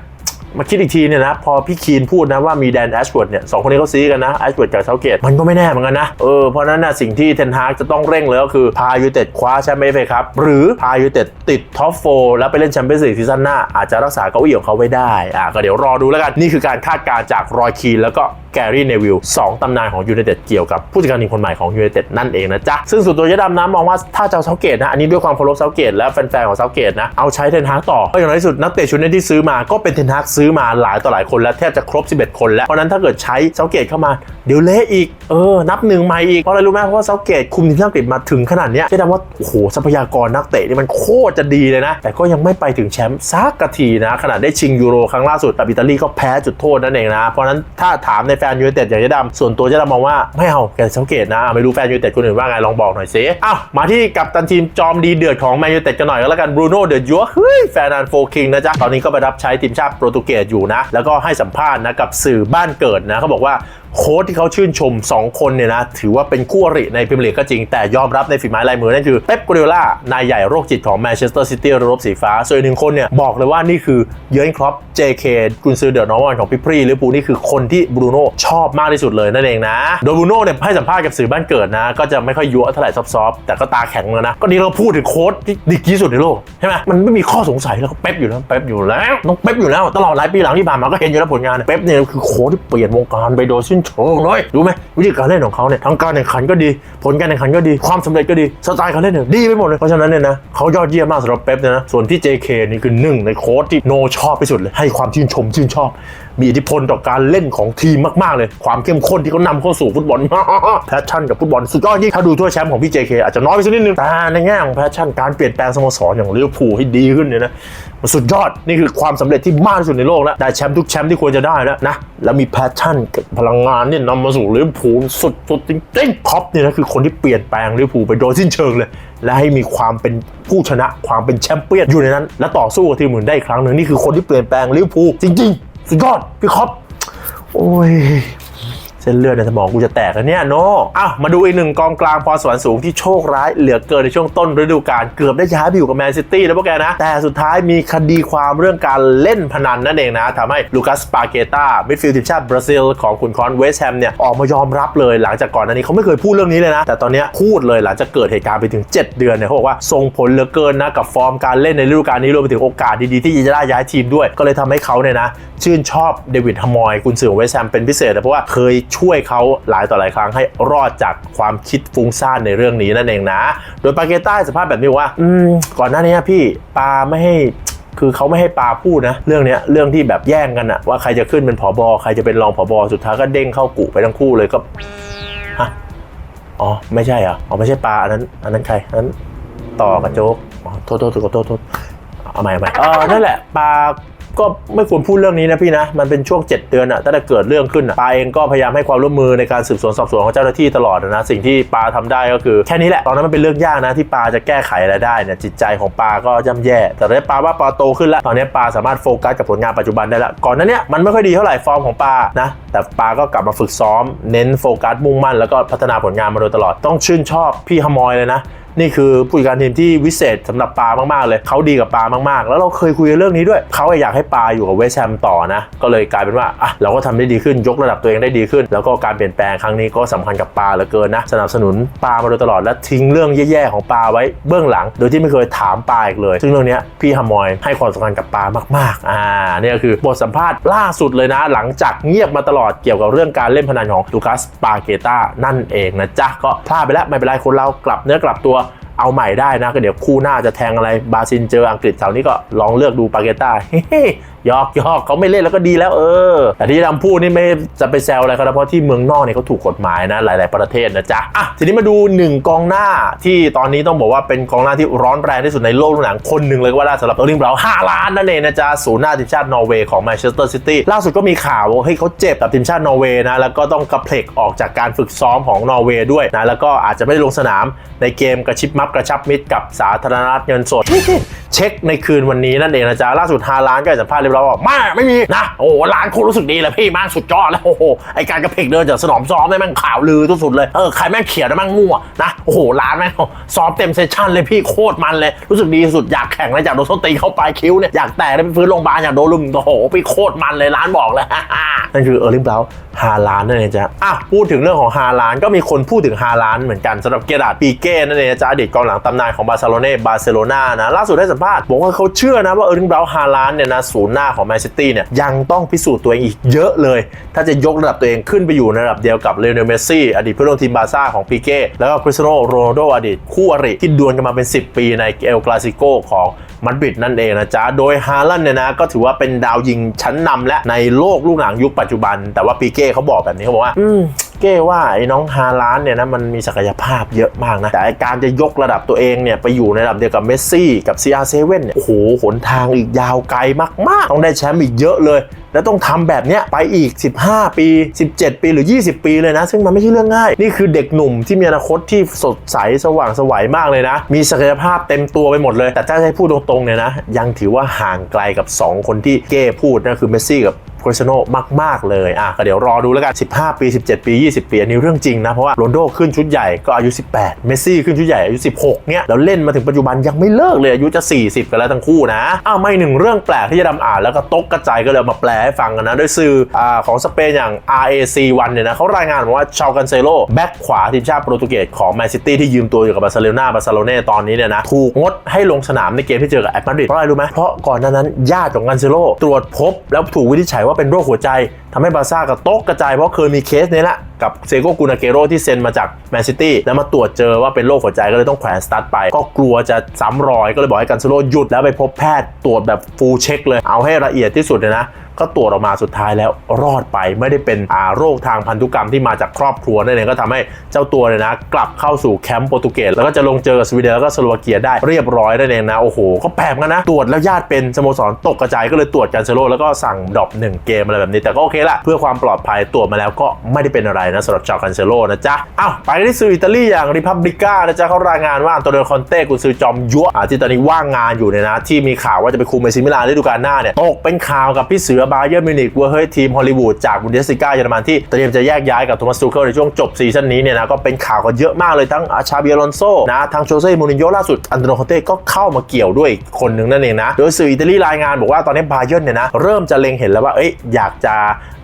มาคิดอีกทีเนี่ยนะพอพี่คีนพูดนะว่ามีแดนแอชเวิร์ดเนี่ยสองคนนี้เขาซีกันนะแอชเวิร์ดกับเซาเกตมันก็ไม่แน่เหมือนกันนะเออเพราะนั้นนะสิ่งที่เทนฮากจะต้องเร่งเลยก็คือพายูเต็ดคว้าแชมป์เอฟเอครับหรือพายูเต็ดติดท็อปโฟแล้วไปเล่นแชมเปี้ยนส์ลีกซีซั่นหน้าอาจจะรักษาเก้าอี้ของเขาไว้ได้อะก็เดี๋ยวรอดูแล้วกันนี่คือการคาดการณ์จากรอยคีนแล้วก็ แกรี่เนวิลสองตำนานของยูไนเต็ดเกี่ยวกับผู้จัดการทีมคนใหม่ของยูไนเต็ดนั่นเองนะจ๊ะ ซึ่งส่วนตัวยะดำน้ำมองว่าถ้าจะเอาเซาเกตนะ อันนี้ด้วยความเคารพเซาเกตและแฟนๆของเซาเกตนะ เอาใช้เทนฮากต่อ เพราะอย่างน้อยที่สุดนักเตะชุดนี้ที่ซื้อมาก็เป็นเทนฮากซื้อมาหลายต่อหลายคนแล้วแทบจะครบ 11 คนแล้ว เพราะนั้นถ้าเกิดใช้เซาเกตเข้ามาเดี๋ยวเละอีกเออนับหนึ่งใหม่อีกเพราะอะไรรู้ไหมเพราะว่าเซาเกตคุมทีมชาติอังกฤษมาถึงขนาดนี้ยเจ๊ดำว่าโอ้โหทรัพยากรนักเตะนี่มันโคตรจะดีเลยนะ แต่ก็ยังไม่ไปถึงแชมป์ซักกะทีนะขนาดได้ชิงยูโรครั้งล่าสุดกับอิตาลีก็แพ้จุดโทษนั่นเองนะเพราะนั้นถ้าถามในแฟนยูไนเต็ดอย่างเจ๊ดำส่วนตัวเจ๊ดำมองว่าไม่เอาแกสังเกตนะไม่รู้แฟนยูไนเต็ดคนอื่นว่าไงลองบอกหน่อยสิอ้าวมาที่กัปตันทีมจอมดีเดือดของแมนยูไนเต็ดกันหน่อยก็แล้วกันบรูโน่เดอะยัวเฮ้ยแฟนนันโฟคิงนะจ๊ะตอนนี้ก็ไปรับใช้ทีมชาติโปรตุเกสอยู่นะ แล้วก็ให้สัมภาษณ์นะกับสื่อบ้านเกิดนะเขาบอกว่าโค้ชที่เขาชื่นชม 2 คนเนี่ยนะ ถือว่าเป็นคู่อริในพรีเมียร์ลีกก็จริง แต่ยอมรับในฝีไม้ลายมือ นั่นคือเป๊ปกัวเดล่านายใหญ่โรคจิตของแมนเชสเตอร์ซิตี้รบสีฟ้า ส่วนอีกหนึ่งคนเนี่ย บอกเลยว่านี่คือเยอร์นครอป JK กุนซือเดอะนอร์วันของพิพรีหรือปูนี่คือคนที่บรูโน่ชอบมากที่สุดเลยนั่นเองนะ โดยบูโน่เนี่ยให้สัมภาษณ์กับสื่อบ้านเกิดนะ ก็จะไม่ค่อยยั่วเท่าไหร่ซอฟๆแต่ก็ตาแข็งเลยนะก็นี่เราพูดถึงโค้ชที่ดีที่สุดในโลกใช่ไหมมันไม่มีข้อสงสัยแล้วก็เป๊ปอยู่แล้วเป๊ปอยู่แล้วต้องเป๊ปอยู่แล้วตลอดหลายปีหลังที่ผ่านมาก็เห็นอยู่แล้วผลงานเป๊ปเนี่ยคือโค้ชที่เปลี่ยนวงการไปโดยสิ้นเชิงเลยรู้ไหมวิธีการเล่นของเขาเนี่ยทั้งการแข่งขันก็ดี ผลการแข่งขันก็ดีความสำเร็จก็ดีสไตล์การเล่นเนี่ยดีไปหมดเลยเพราะฉะนั้นเนี่ยนะเขายอดเยี่ยมมากสำหรับเป๊ปเนี่ยนะส่วนที่ JK นี่คือหนึ่งในโค้ชที่โนชอบที่สุดเลยให้ความชื่นชมชื่นชอบ มีอิทธิพลต่อการเล่นของทีมมากๆเลย ความเข้มข้นที่เขานำเข้าสู่ฟุตบอลแพชชั่นกับฟุตบอลสุดยอดยิ่งถ้าดูถ้วยแชมป์ของพี่ JK อาจจะน้อยไปสักนิดนึงแต่ในแง่ของแพชชั่นการเปลี่ยนแปลงสโมสรอย่างลิเวอร์พูลให้ดีขึ้นเนี่ยนะมันสุดยอดนี่คือความสำเร็จที่มากที่สุดในโลกแล้วได้แชมป์ทุกแชมป์ที่ควรจะได้แล้วนะแล้วมีแพชชั่นกับพลังงานเนี่ยนำมาสู่ลิเวอร์พูลสุดๆจริงๆท็อปเนี่ยนะคือคนที่เปลี่ยนแปลงลิเวอร์พูลไปโดยสิ้นเชิงเลย และให้มีความเป็นผู้ชนะความเป็นแชมเปี้ยนอยู่ในนั้น และต่อสู้กับทีมอื่นได้อีกครั้งหนึ่งนี่คือคนที่เปลี่ยนแปลงลิเวอร์พูลจริง ๆ สุดยอดพี่ครอปโอ้ย เส้นเลือดในสมองกูจะแตกแล้วเนี่ยโนอ้าวมาดูอีกหนึ่งกองกลางพรสวรรค์สูงที่โชคร้ายเหลือเกินในช่วงต้นฤดูกาลเกือบได้ย้ายไปอยู่กับแมนซิตี้แล้วพวกแกนะ แต่สุดท้ายมีคดีความเรื่องการเล่นพนันนั่นเองนะทำให้ลูคัสปาเกตามิดฟิลด์ทีมชาติบราซิลของคุณคอนเวสต์แฮมเนี่ยออกมายอมรับเลยหลังจากก่อนหน้านี้เขาไม่เคยพูดเรื่องนี้เลยนะ แต่ตอนนี้พูดเลยหลังจากเกิดเหตุการณ์ไปถึง 7 เดือนเนี่ยเขาบอกว่าส่งผลเหลือเกินนะกับฟอร์มการเล่นในฤดูกาลนี้รวมไปถึงโอกาสดีๆที่จะได้ย้ายทีมด้วย ก็เลยทำให้เขาเนี่ยนะชื่นชอบเดวิดฮามอยกุนซือของเวสแฮมเป็นพิเศษนะเพราะว่าเคยช่วยเขาหลายต่อหลายครั้งให้รอดจากความคิดฟุ้งซ่านในเรื่องนี้นั่นเองนะ โดยปาเกต้าให้สภาพแบบนี้บอกว่า อืม ก่อนหน้านี้พี่ปาไม่ให้คือเขาไม่ให้ปาพูดนะ เรื่องเนี้ยเรื่องที่แบบแย่งกันอะว่าใครจะขึ้นเป็นผอบอใครจะเป็นรองผอบอสุดท้ายก็เด้งเข้ากุไปทั้งคู่เลยก็ฮะอ๋อไม่ใช่เหรอะอ๋อไม่ใช่ปาอันนั้น อันนั้นใครอันนั้นต่อกับโจ๊กอ๋อโทษโทษโทษโทษโทษเอาใหม่เอาใหม่เออนั่นแหละปา ก็ไม่ควรพูดเรื่องนี้นะพี่นะ มันเป็นช่วง 7 เดือนอะถ้าเกิดเรื่องขึ้นอะปาเองก็พยายามให้ความร่วมมือในการสืบสวนสอบสวนของเจ้าหน้าที่ตลอดนะ สิ่งที่ปาทำได้ก็คือแค่นี้แหละ ตอนนั้นมันเป็นเรื่องยากนะที่ปาจะแก้ไขอะไรได้เนี่ยจิตใจของปาก็ย่ำแย่ แต่ตอนนี้ปาว่าปาโตขึ้นแล้ว ตอนนี้ปาสามารถโฟกัสกับผลงานปัจจุบันได้แล้วก่อนนั้นเนี่ยมันไม่ค่อยดีเท่าไหร่ฟอร์มของปานะ แต่ปาก็กลับมาฝึกซ้อม เน้นโฟกัสมุ่งมั่นแล้วก็พัฒนาผลงานมาโดยตลอดต้องชื่นชอบพี่ฮมอยเลยนะ นี่คือผู้จัดการทีมที่วิเศษสำหรับปามากๆเลยเขาดีกับปามากๆ แล้วเราเคยคุยกันเรื่องนี้ด้วยเขาอยากให้ปาอยู่กับเวสแฮมต่อนะก็เลยกลายเป็นว่าอะเราก็ทำได้ดีขึ้นยกระดับตัวเองได้ดีขึ้น แล้วก็การเปลี่ยนแปลงครั้งนี้ก็สำคัญกับปาเหลือเกินนะสนับสนุนปามาโดยตลอดและทิ้งเรื่องแย่ๆของปาไว้เบื้องหลัง โดยที่ไม่เคยถามปาอีกเลย ซึ่งเรื่องนี้พี่ฮามอยให้ความสำคัญกับปามากๆอ่าเนี่ยคือบทสัมภาษณ์ล่าสุดเลยนะ หลังจากเงียบมาตลอดเกี่ยวกับเรื่องการเล่นพนันของลูคัสปาเกตานั่นเองนะจ๊ะก็พลาดไปแล้วไม่เป็นไรคนเรากลับเนื้อกลับตัว เอาใหม่ได้นะก็เดี๋ยวคู่หน้าจะแทงอะไรบราซิลเจออังกฤษแถวนี้ก็ลองเลือกดูปาเกต้า ยอกยอกเขาไม่เล่นแล้วก็ดีแล้วเออ แต่ที่ดำพูดนี่ไม่จะไปแซวอะไรเขาเพราะที่เมืองนอกเนี่ยเขาถูกกฎหมายนะหลาย ๆ ประเทศนะจ๊ะอะทีนี้มาดูหนึ่งกองหน้าที่ตอนนี้ต้องบอกว่าเป็นกองหน้าที่ร้อนแรงที่สุดในโลกหนังคนหนึ่งเลยก็ว่าได้สำหรับเออร์ลิงเบราห้าล้านนั่นเองนะจ๊ะศูนย์หน้าทีมชาตินอร์เวย์ของแมนเชสเตอร์ซิตี้ล่าสุดก็มีข่าวว่าเฮ้ยเขาเจ็บกับทีมชาตินอร์เวย์นะแล้วก็ต้องกระเพลกออกจากการฝึกซ้อมของนอร์เวย์ด้วยนะแล้วก็อาจจะไม่ได้ลงสนามในเกมกระชิบมับกระชับมิตรกับสาธารณรัฐเงินสด เช็คในคืนวันนี้นั่นเองนะจ๊ะล่าสุดฮาลานก็ให้สัมภาษณ์เลยบร้อยบอกม่ไม่มีนะโอ้ร้านโคตรรู้สึกดีเลยพี่ม่งสุดยอดแล้วโอ้โหไอการกระเพกเดินจากสนามซ้อมเนี่ยแม่งข่าวลือสุดเลยเออใครแม่งเขียนนะแม่งมั่วนะโอ้โหร้านแม่งซ้อมเต็มเซสชั่นเลยพี่โคตรมันเลยรู้สึกดีสุดอยากแข่งเลยอยากโดนส้นตีเข้าไปคิ้วเนี่ยอยากแตกได้ไปฟื้นโรงพยาบาลอยากโดนลุมโอ้โหพี่โคตรมันเลยร้านบอกเลยนั่นคือเออร์ลิงเบลฮาลานนั่นเองจ้ะอะพูดถึงเรื่องของฮาลานก็มีคนพูดถึงฮาลานเหมือนกันสำหรับเกราปีเก้นั่นเองจ้ะอดีตกองหลังตำนานของบาร์เซโลนาบาร์เซโลนานะล่าสุดได้สัมภาษณ์บอกว่าเขาเชื่อนะว่าเออร์ลิงเบลฮาลานเนี่ยนะศูนย์หน้าของแมนซิตี้เนี่ยยังต้องพิสูจน์ตัวเองอีกเยอะเลย ถ้าจะยกระดับตัวเองขึ้นไปอยู่ในระดับเดียวกับเลโอนเมสซี่อดีตเพื่อนร่วมทีมบาร์ซ่าของปีเก้แล้วก็คริสเตียโนโรนัลโดอดีตคู่อริที่ดวลกันมาเป็น 10 ปีในเอลคลาสิโกของมาดริดนั่นเองนะจ๊ะ โดยฮาลันเนี่ยนะก็ถือว่าเป็นดาวยิงชั้นนำและในโลกลูกหนังยุคปัจจุบัน แต่ว่าปีเก้เขาบอกแบบนี้เขาบอกว่าอืมเก้ว่าไอ้น้องฮาลานเนี่ยนะมันมีศักยภาพเยอะมากนะ แต่การจะยกระดับตัวเองเนี่ย ไปอยู่ในระดับเดียวกับเมสซี่กับเซียร์เซเว่นเนี่ย โอ้โหหนทางอีกยาวไกลมากๆ ต้องได้แชมป์อีกเยอะเลย แล้วต้องทำแบบเนี้ยไปอีก 15 ปี 17 ปีหรือ 20 ปีเลยนะ ซึ่งมันไม่ใช่เรื่องง่าย นี่คือเด็กหนุ่มที่มีอนาคตที่สดใสสว่างสวัยมากเลยนะ มีศักยภาพเต็มตัวไปหมดเลย แต่ถ้าให้พูดตรงๆเนี่ยนะ ยังถือว่าห่างไกลกับ 2 คนที่เก้พูดนั่นคือเมสซี่กับคริสเตียโนมาก ๆ เลย อะ ก็เดี๋ยวรอดูแล้วกัน 15 ปี 17 ปี 20 ปี อันนี้เรื่องจริงนะ เพราะว่าโรนโดขึ้นชุดใหญ่ก็อายุ 18 เมสซี่ขึ้นชุดใหญ่อายุ 16 เนี่ย แล้วเล่นมาถึงปัจจุบันยังไม่เลิกเลยอายุจะ 40 กันแล้วทั้งคู่นะ อ้าว ไม่หนึ่งเรื่องแปลกที่จะดำอ่านแล้วก็ตกกระจายก็เลยมาแปลให้ฟังกันนะด้วยสื่ออของสเปนอย่าง RAC1 เนี่ยนะเขารายงานมาว่าชาวกันเซโลแบ็คขวาทีมชาติโปรตุเกสของแมนซิตี้ที่ยืมตัวอยู่กับบาร์เซโลนาบาร์เซโลเนาตอนนี้เนี่ยนะถูกงดให้ลงสนามในเกมที่เจอกับแอตมาดริดเพราะอะไรรู้ไหมเพราะก่อนหน้านั้นญาติของกันเซโลตรวจพบ แล้วถูกวินิจฉัยว่าเป็นโรคหัวใจทำให้บาร์ซ่าก็ตกกระจายเพราะเคยมีเคสนี้แหละกับเซโกกูนาเกโรที่เซ็นมาจากแมนซิตี้แล้วมาตรวจเจอว่าเป็นโรคหัวใจก็เลยต้องแขวนสตาร์ทไป ก็กลัวจะซ้ำรอยก็เลยบอกให้กันเซโลหยุดแล้วไปพบแพทย์ตรวจแบบฟูลเช็คเลยเอาให้ละเอียดที่สุดเลยนะก็ตรวจออกมาสุดท้ายแล้วรอดไปไม่ได้เป็นอาโรคทางพันธุกรรมที่มาจากครอบครัวนั่นเองก็ทำให้เจ้าตัวเนี่ยนะ กลับเข้าสู่แคมป์โปรตุเกสแล้วก็จะลงเจอกับสวีเดนแล้วก็สโลวาเกียได้เรียบร้อยนั่นเองนะโอ้โหก็แปลกันนะตรวจแล้วญาติเป็นสโมสรตกกระจายก็เลยตรวจกันเซโลแล้วก็สั่งดรอปหนึ่งเกมอะไรแบบนี้แต่ก็โอเคละเพื่อความปลอดภัยตรวจมาแล้วก็ไม่ได้เป็นอะไรนะสำหรับชาวกันเซโลนะจ๊ะอ้าวไปที่สื่ออิตาลีอย่างริพับลิก้านะจ๊ะเขารายงานว่าอันโตเนคอนเต้กุนซือจอมยั่วที่ตอนนี้ว่างงานอยู่เนี่ยนะที่มีข่าวว่าจะไปคุมเอซิมิลานฤดูกาลหน้าเนี่ยตกเป็นข่าวกับพี่เสือบาเยอร์มิวนิกว่าเฮ้ยทีมฮอลลีวูดจากบุนเดสลิก้าเยอรมันที่เตรียมจะแยกย้ายกับโทมัสตูเคิลในช่วงจบซีซั่นนี้เนี่ยนะก็เป็นข่าวกันเยอะมากเลยทั้งอาชาเบียลอนโซนะทั้งโจเซ่มูรินโญ่ล่าสุดอันโตนโอคอนเต้ก็เข้ามาเกี่ยวด้วยคนหนึ่งนั่นเองนะโดยสื่ออิตาลีรายงานบอกว่าตอนนี้บาเยิร์เนี่ยนะเริ่มจะเล็งเห็นแล้วว่าเอ้ยอยากจะ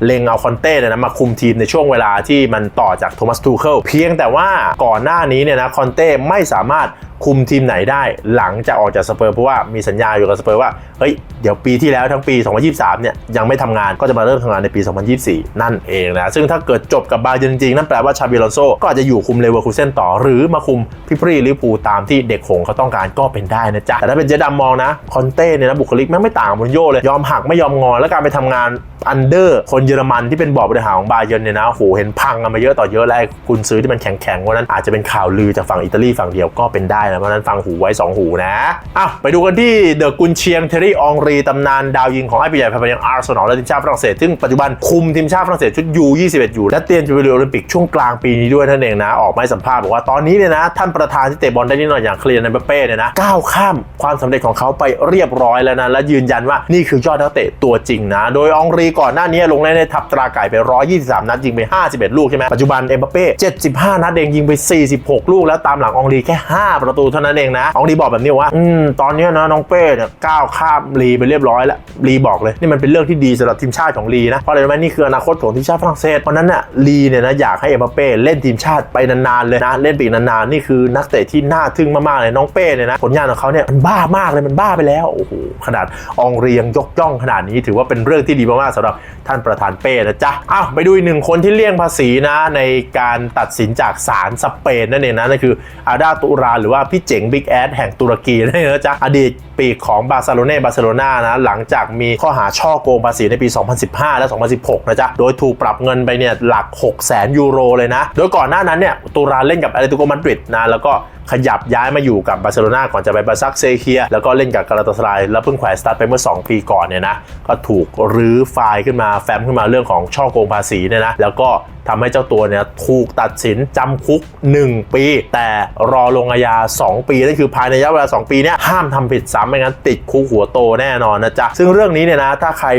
เล็งเอาคอนเต้เนี่ยนะมาคุมทีมในช่วงเวลาที่มันต่อจากโทมัสทูเคิลเพียงแต่ว่าก่อนหน้านี้เนี่ยนะคอนเต้ไม่สามารถคุมทีมไหนได้หลังจากออกจากสเปอร์เพราะว่ามีสัญญาอยู่กับสเปอร์ว่าเฮ้ยเดี๋ยวปีที่แล้วทั้งปี 2023 เนี่ยยังไม่ทำงานก็จะมาเริ่มทำงานในปี 2024 นั่นเองนะ ซึ่งถ้าเกิดจบกับบาเยิร์นจริงๆ นั่นแปลว่าชาบิลอนโซก็อาจจะอยู่คุมเลเวอร์คูเซนต่อ หรือมาคุมพิพรีลิปูตามที่เด็กหงเขาต้องการก็เป็นได้นะจ๊ะแต่ถ้าเป็นเจดามองนะคอนเต้เนี่ยนะบุคลิกแม่งไม่ต่างกับมูนโยเลยยอมหักไม่ยอมงอและการไปทำงานอันเดอร์คนเยอรมันที่เป็นบอร์ดบริหารของบาเยิร์นเนี่ยนะโหเห็นพังกันมาเยอะต่อเยอะแล้วไอ้กุนซื้อที่มันแข็งๆวันนั้นอาจจะเป็นข่าวลือจากฝั่งอิตาลีฝั่งเดียวก็เป็นได้นะเพราะนั้นฟังหูไว้สองหูนะอ้าวไปดูกันที่เดอะกุนเชียงเทอรี่องรีตำนานดาวยิงของไอ้ปีใหญ่พายังอาร์เซนอลและทีมชาติฝรั่งเศสซึ่งปัจจุบันคุมทีมชาติฝรั่งเศสชุดยู21อยู่และเตรียมจะไปเรียโอลิมปิกช่วงกลางปีนี้ด้วยนั่นเองนะออกมาสัมภาษณ์บอกว่าตอนนี้เนี่ยนะท่านประธานที่เตะบอลได้นิดหน่อยอย่างเคลียร์นเปเป้เนี่ยนะก้าวข้ามความสำเร็จของเขาไปเรียบร้อยแล้วนะและยืนยันว่านี่คือยอดนักเตะตัวจริงนะ โดยองรีก่อนหน้านี้ลงเล่นในทัพตราไก่ไป 123 นัดยิงไป 51 ลูกใช่ไหมปัจจุบันเอ็มบัปเป้75 นัดเองยิงไป 46 ลูกแล้วตามหลังอองรีแค่ 5 ประตูเท่านั้นเองนะอองรีบอกแบบนี้ว่าอืมตอนนี้นะน้องเป้เนี่ยก้าวข้ามลีไปเรียบร้อยแล้วลีบอกเลยนี่มันเป็นเรื่องที่ดีสำหรับทีมชาติของลีนะเพราะอะไรรู้ไหมนี่คืออนาคตของทีมชาติฝรั่งเศสเพราะนั้นน่ะลีเนี่ยนะอยากให้เอ็มบัปเป้เล่นทีมชาติไปนานๆเลยนะเล่นไปอีกนานๆนี่คือนักเตะที่น่าทึ่งมากๆเลยน้องเป้เนี่ยนะผลงานของเขาเนี่ยมันบ้ามากเลยมันบ้าไปแล้วโอ้โหขนาดอองรียังยกย่องขนาดนี้ถือว่าเป็นเรื่องที่ดีมากๆสำหรับท่านประธานเป้นะจ๊ะอ้าวไปดูอีกหนึ่งคนที่เลี่ยงภาษีนะในการตัดสินจากศาลสเปนนั่นเองนะนั่นคืออาดาตุราหรือว่าพี่เจ๋งบิ๊กแอดแห่งตุรกีนั่นเองนะจ๊ะอดีตปีกของบาร์เซโลนาบาร์เซโลนานะหลังจากมีข้อหาช่อโกงภาษีในปี 2015 และ 2016 นะจ๊ะ โดยถูกปรับเงินไปเนี่ยหลัก 6 0 0 0 0 0 ยูโรเลยนะ โดยก่อนหน้านั้นเนี่ยตุราเล่นกับอตเลติโกมาดริดนะแล้วก็ ขยับย้ายมาอยู่กับบาร์เซโลนาก่อนจะไปบาซักเซเคีย แล้วก็เล่นกับกาลาตาสรายแล้วเพิ่งแขวนสตาร์ทไปเมื่อ 2 ปีก่อนเนี่ยนะก็ถูกรื้อไฟล์ขึ้นมาแฟ้มขึ้นมาเรื่องของช่อโกงภาษีเนี่ยนะแล้วก็ทำให้เจ้าตัวเนี่ยถูกตัดสินจำคุก 1 ปี แต่รอลงอาญา2 ปีนั่นคือภายในระยะเวลา 2 ปีเนี่ยห้ามทำผิดซ้ำไม่งั้นติดคุกหัวโตแน่นอนนะจ๊ะ ซึ่งเรื่องนี้เนี่ยนะ ถ้าใคร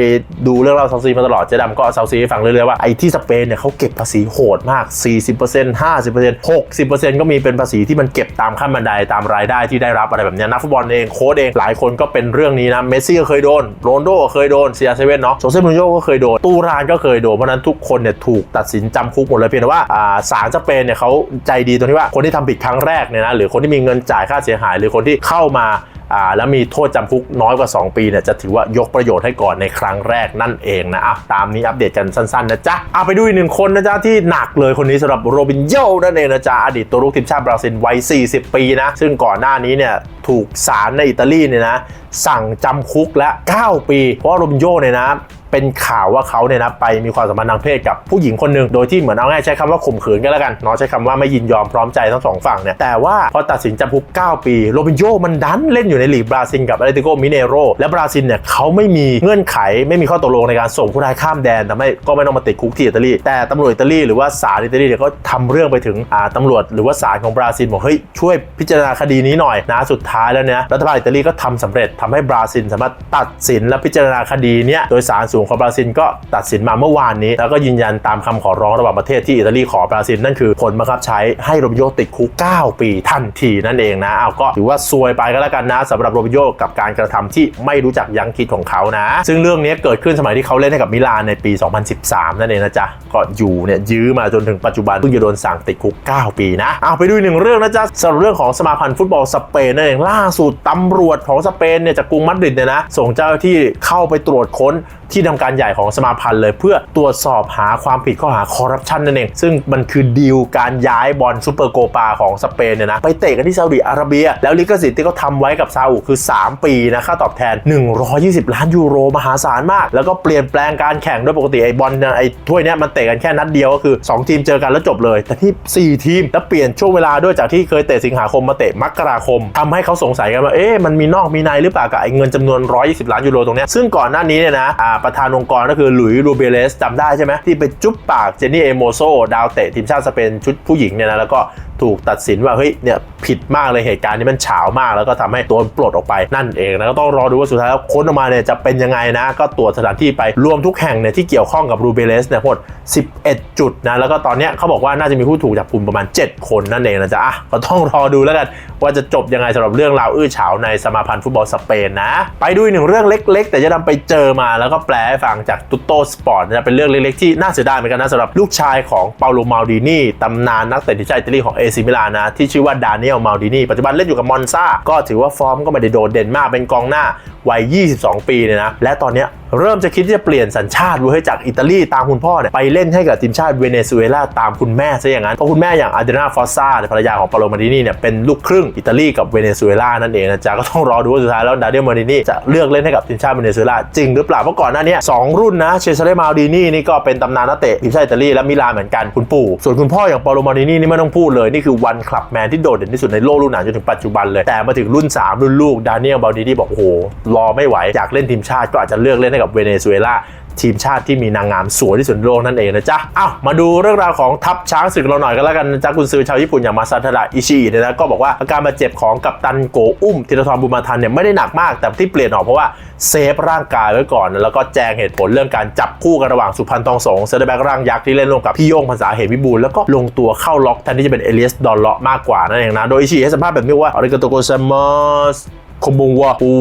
ดูเรื่องราวเซาซีมาตลอดเจ๊ดำก็เซาซีฟังเรื่อยๆว่าไอ้ที่สเปนเนี่ยเขาเก็บภาษีโหดมาก 40% 50% 60%ก็มีเป็นภาษีที่มันเก็บตามขั้นบันไดตามรายได้ที่ได้รับอะไรแบบนี้นักฟุตบอลเองโค้ชเองหลายคนก็เป็นเรื่องนี้นะเมสซี่ก็เคยโดนโรนโดก็เคยโดนเซียเซเว่นเนาะโจเซมูรินโญ่ก็เคยโดนตูรานก็เคยโดนเพราะนั้นทุกคนเนี่ยถูกตัดสินจำคุกหมดเลยเพียงแต่ว่าอ่าศาลสเปนเนี่ยเขาใจดีตรงที่ว่าคนที่ทำผิดครั้งแรกเนี่ยนะหรือคนที่มีเงินจ่ายค่าเสียหาย หรือคนที่เข้ามา แล้วมีโทษจำคุกน้อยกว่า 2 ปีเนี่ยจะถือว่ายกประโยชน์ให้ก่อนในครั้งแรกนั่นเองนะอะตามนี้อัปเดตกันสั้นๆนะจ๊ะเอาไปดูอีกหนึ่งคนนะจ๊ะที่หนักเลยคนนี้สำหรับโรบินโญ่นั่นเองนะจ๊ะอดีตตัวลูกทีมชาติบราซิลวัย 40 ปีนะ ซึ่งก่อนหน้านี้เนี่ยถูกศาลในอิตาลีเนี่ยนะสั่งจำคุกและ 9 ปี เพราะโรบินโย่เนี่ยนะ เป็นข่าวว่าเขาเนี่ยนะไปมีความสัมพันธ์ทางเพศกับผู้หญิงคนหนึ่งโดยที่เหมือนเอาง่ายใช้คำว่าข่มขืนกันแล้วกันเนาะใช้คำว่าไม่ยินยอมพร้อมใจทั้งสองฝั่งเนี่ยแต่ว่าพอตัดสินจำคุก 9 ปีโรบินโญ่มันดันเล่นอยู่ในลีกบราซิลกับอาเลติโกมิเนโรและบราซิลเนี่ยเขาไม่มีเงื่อนไขไม่มีข้อตกลงในการส่งผู้ร้ายข้ามแดนทำให้ก็ไม่ต้องมาติดคุกที่อิตาลีแต่ตำรวจอิตาลีหรือว่าศาลอิตาลีเนี่ยก็ทำเรื่องไปถึงอ่าตำรวจหรือว่าศาลของบราซิลบอกเฮ้ยช่วยพิจารณาคดีนี้หน่อยนะสุดท้ายแล้วเนี่ยรัฐบาลอิตาลีก็ทำสำเร็จทำให้บราซิลสามารถตัดสินและพิจารณาคดีเนี้ยโดยศาลสูงของบราซิลก็ตัดสินมาเมื่อวานนี้ แล้วก็ยืนยันตามคำขอร้องระหว่างประเทศที่อิตาลีขอบราซิลนั่นคือผลบังคับใช้ให้โรบิโยติดคุก 9 ปีทันทีนั่นเองนะเอาก็ถือว่าซวยไปก็แล้วกันนะสำหรับโรบิโยกับการกระทำที่ไม่รู้จักยั้งคิดของเขานะ ซึ่งเรื่องนี้เกิดขึ้นสมัยที่เขาเล่นให้กับมิลานในปี 2013 นั่นเองนะจ๊ะก็อยู่เนี่ยยื้อมาจนถึงปัจจุบันเพิ่งจะโดนสั่งติดคุก 9 ปีนะเอาไปดูหนึ่งเรื่องนะจ๊ะสำหรับเรื่องของสมาพันธ์ฟุตบอลสเปนนั่นเองล่าสุดตำรวจของสเปนเนี่ยจากกรุงมาดริดเนี่ยนะส่งเจ้าหน้าที่เข้าไปตรวจค้นที่ทำการใหญ่ของสมาพันธ์เลย เพื่อตรวจสอบหาความผิดข้อหาคอร์รัปชันนั่นเอง ซึ่งมันคือดีลการย้ายบอลซูเปอร์โกปาของสเปนเนี่ยนะไปเตะกันที่ซาอุดิอาระเบีย แล้วลิขสิทธิ์ที่เขาทำไว้กับซาอุคือ 3 ปีนะค่าตอบแทน 120 ล้านยูโรมหาศาลมาก แล้วก็เปลี่ยนแปลงการแข่งด้วยปกติไอ้บอลเนี่ยไอ้ถ้วยเนี้ยมันเตะกันแค่นัดเดียวก็คือ 2 ทีมเจอกันแล้วจบเลย แต่ที่ 4 ทีมแล้วเปลี่ยนช่วงเวลาด้วยจากที่เคยเตะสิงหาคมมาเตะมกราคมทำให้เขาสงสัยกันว่าเอ๊ะมันมีนอกมีในหรือเปล่ากับไอ้เงินจำนวน 120 ล้านยูโรตรงเนี้ยซึ่งก่อนหน้านี้เนี่ยนะประธานองค์กรก็คือหลุยส์รูเบเลสจำได้ใช่ไหมที่ไปจุ๊บปากเจนนี่เอโมโซดาวเตะทีมชาติสเปนชุดผู้หญิงเนี่ยนะแล้วก็ ถูกตัดสินว่าเฮ้ยเนี่ยผิดมากเลยเหตุการณ์นี้มันเฉามาก แล้วก็ทำให้ตัวปลดออกไปนั่นเองนะก็ต้องรอดูว่าสุดท้ายแล้วค้นออกมาเนี่ยจะเป็นยังไงนะ ก็ตรวจสถานที่ไปรวมทุกแห่งเนี่ยที่เกี่ยวข้องกับรูเบเลสเนี่ยหมด 11 จุดนะแล้วก็ตอนเนี้ยเขาบอกว่าน่าจะมีผู้ถูกจับกลุ่มประมาณ 7 คนนั่นเองนะจ๊ะอะก็ต้องรอดูแล้วกันว่าจะจบยังไงสำหรับเรื่องราวอื้อฉาวในสมาพันธ์ฟุตบอลสเปนนะ ไปดูอีกหนึ่งเรื่องเล็ก ๆ แต่จะนำไปเจอมาแล้วก็แปลให้ฟังจากตุตโตสปอร์ตนะเป็นเรื่องเล็กๆที่น่าเสียดายเหมือนกันนะสำหรับลูกชายของเปาโลมาลดินีตำนานนักเตะทีมชาติอิตาลีของเอซิมิลานนะ ที่ชื่อว่าดานิเอลมาลดินีปัจจุบันเล่นอยู่กับมอนซาก็ถือว่าฟอร์มก็ไม่ได้โดดเด่นมากเป็นกองหน้าวัย 22 ปีเนี่ยนะและตอนนี้เริ่มจะคิดที่จะเปลี่ยนสัญชาติเว้ยจากอิตาลีตามคุณพ่อเนี่ยไปเล่นให้กับทีมชาติเวเนซุเอลาตามคุณแม่ซะอย่างนั้นเพราะคุณแม่อย่างอาร์เดนาฟอสซาภรรยาของปาโลมาดินีเนี่ยเป็นลูกครึ่งอิตาลีกับเวเนซุเอลานั่นเองนะจ๊ะก็ต้องรอดูว่าสุดท้ายแล้วดาเดียมาดินีจะเลือกเล่นให้กับทีมชาติเวเนซุเอลาจริงหรือเปล่าเพราะก่อนหน้านี้สองรุ่นนะเชซาเรมาดินีนี่ก็เป็นตำนานนักเตะทีมชาติอิตาลีและมิลานเหมือนกันคุณปู่ส่วนคุณพ่ออย่างปาโลมาดินีนี่ไม่ต้องพูดเลยนี่คือวันคลับแมนที่โดดเด่นที่สุดในโลกรุ่นหนาจนถึงปัจจุบันเลยแต่มาถึงรุ่น 3 รุ่นลูกดานิเอลบาดินีบอกโอ้โหรอไม่ไหวอยากเล่นทีมชาติก็อาจจะเลือกเล่นให้กับเวเนซุเอลาทีมชาติที่มีนางงามสวยที่สุดในโลกนั่นเองนะจ๊ะอ้าวมาดูเรื่องราวของทัพช้างศึกเราหน่อยกันแล้วกันนะจ๊ะคุณซื้อชาวญี่ปุ่นอย่างมาซาทาระอิชิอิเนี่ยนะก็บอกว่าอาการบาดเจ็บของกัปตันโกอุ้มธีรทรบุญมาทันเนี่ยไม่ได้หนักมาก แต่ที่เปลี่ยนออกเพราะว่าเซฟร่างกายไว้ก่อน แล้วก็แจงเหตุผลเรื่องการจับคู่กันระหว่างสุพรรณทองสงเซนเตอร์แบ็กร่างยักษ์ที่เล่นร่วมกับพี่โยงภาษาเหตุวิบูลแล้วก็ลงตัวเข้าล็อกแทนที่จะเป็นเอเลียสดอนเลาะมากกว่านั่นเองนะโดยอิชิให้สัมภาษณ์แบบนี้ว่าอาริกาโตโกเซมัสคงบงวากู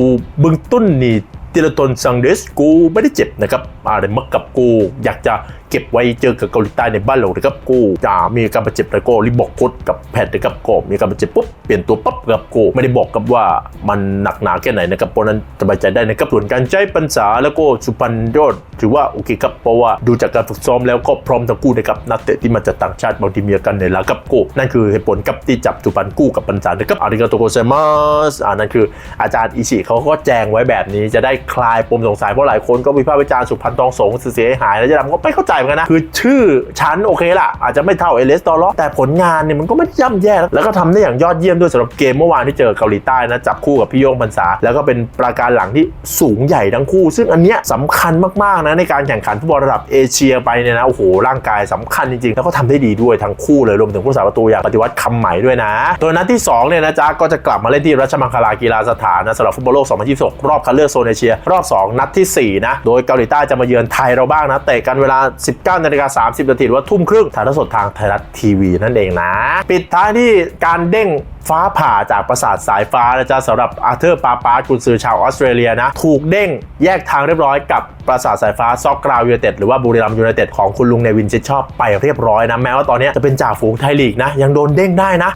บื้องต้นนี่ ทีละตนซังเดสกูไม่ได้เจ็บนะครับอะไรมักกับกู อยากจะ เก็บไว้เจอกับเกาหลีใต้ในบ้านเรานะครับกูจะมีการบาดเจ็บแล้วก็รีบบอกโค้ชกับแพทย์นะครับก็มีการบาดเจ็บปุ๊บเปลี่ยนตัวปั๊บกับกูไม่ได้บอกกับว่ามันหนักหนาแค่ไหนนะครับเพราะนั้นสบายใจได้นะครับส่วนการใช้ปัญษาแล้วก็สุพรรณยอดถือว่าโอเคครับเพราะว่าดูจากการฝึกซ้อมแล้วก็พร้อมทั้งคู่นะครับนักเตะที่มาจากต่างชาติบางทีมีอาการเหนื่อยล้ากับกูนั่นคือเหตุผลกับที่จับสุพรรณกู้กับปัญษานะครับอาริกาโตโกเซมัสอ่านั่นคืออาจารย์อิชิเขาก็แจงไว้แบบนี้จะได้คลายปมสงสัยเพราะหลายคนก็วิพากษ์วิจารณ์สุพรรณำตองสงเสียหายแล้วจ๊ดำก็ไม่เข้าใจเหมือนกันนะ คือชื่อชั้นโอเคละอาจจะไม่เท่าเอเลสตอร์แต่ผลงานเนี่ยมันก็ไม่ย่ำแย่ แล้วก็ทำได้อย่างยอดเยี่ยมด้วยสำหรับเกมเมื่อวานที่เจอเกาหลีใต้นะจับคู่กับพี่โยงพรรษา แล้วก็เป็นประการหลังที่สูงใหญ่ทั้งคู่ ซึ่งอันเนี้ยสำคัญมากๆนะในการแข่งขันฟุตบอลระดับเอเชียไปเนี่ยนะโอ้โหร่างกายสำคัญจริงๆ แล้วก็ทำได้ดีด้วยทั้งคู่เลยรวมถึงผู้สาประตูอย่างปฏิวัติคำไหม่ด้วยนะตัวนัดที่สองเนี่ยนะจ๊ะก็จะกลับมาเล่นที่รัชมังคลากีฬาสถานนะสำหรับฟุตบอลโลก 2026 รอบคัดเลือกโซนเอเชีย รอบ 2 นัดที่ 4 นะ โดยเกาหลีใต้จะมาเยือนไทยเราบ้างนะเตะกันเวลา19นาฬิกา30นาทีหรือว่าทุ่มครึ่งถ่ายทอดสดทางไทยรัฐทีวีนั่นเองนะ ปิดท้ายที่การเด้ง ฟ้าผ่าจากปราสาทสายฟ้านะจ๊ะสำหรับอาร์เธอร์ปาปาร์กุนซือชาวออสเตรเลียนะ ถูกเด้งแยกทางเรียบร้อยกับปราสาทสายฟ้าซอกกราวยูไนเต็ดหรือว่าบุรีรัมย์ยูไนเต็ดของคุณลุงเนวินชิดชอบไปเรียบร้อยนะ แม้ว่าตอนนี้จะเป็นจ่าฝูงไทยลีกนะ ยังโดนเด้งได้นะ